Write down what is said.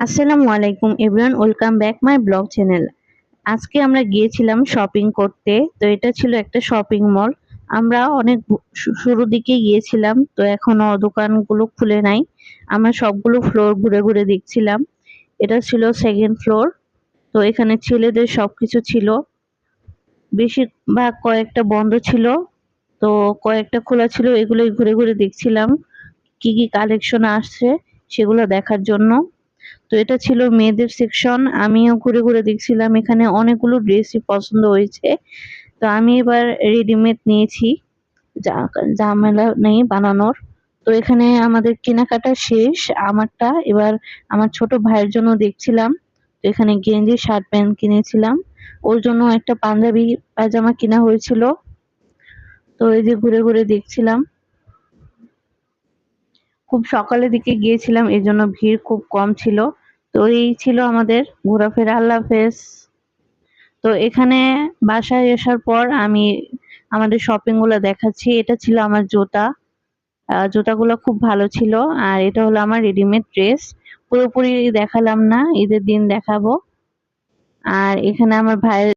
আসসালামু আলাইকুম everyone, welcome back my blog channel. আজকে আমরা গিয়েছিলাম শপিং করতে, তো এটা ছিল একটা শপিং মল। আমরা অনেক শুরু দিকে গিয়েছিলাম, তো এখনও দোকানগুলো খুলে নাই। আমরা সবগুলো ফ্লোর ঘুরে ঘুরে দেখছিলাম। এটা ছিল সেকেন্ড ফ্লোর তো এখানে ছেলেদের সবকিছু ছিল। বেশিরভাগ কয়েকটা বন্ধ ছিল, তো কয়েকটা খোলা ছিল, এগুলোই ঘুরে ঘুরে দেখছিলাম। কি কি কালেকশন আসছে সেগুলো দেখার জন্য। তো এটা ছিল মেয়েদের সেকশন আমিও ঘুরে ঘুরে দেখছিলাম, এখানে অনেকগুলো ড্রেসই পছন্দ হয়েছে। তো আমি এবার রেডিমেড নিয়েছি। ঝামেলা নেই বানানোর। তো এখানে আমাদের কেনাকাটা শেষ। আমারটা এবার আমার ছোট ভাইয়ের জন্য দেখছিলাম। তো এখানে গেঞ্জি শার্ট প্যান্ট কিনেছিলাম। ওর জন্য একটা পাঞ্জাবি পায়জামা কেনা হয়েছিল। তো এই যে ঘুরে ঘুরে দেখছিলাম। খুব সকালের দিকে গিয়েছিলাম এই জন্য ভিড় খুব কম ছিল। তো এই ছিল আমাদের ঘোরাফেরা। আল্লাহ হাফেজ। তো এখানে বাসায় আসার পর আমি আমাদের শপিংগুলো দেখাচ্ছি। এটা ছিল আমার জুতা। জুতাগুলো খুব ভালো ছিল। আর এটা হলো আমার রেডিমেড ড্রেস পুরোপুরি দেখালাম না, ঈদের দিন দেখাবো। আর এখানে আমার ভাইয়ের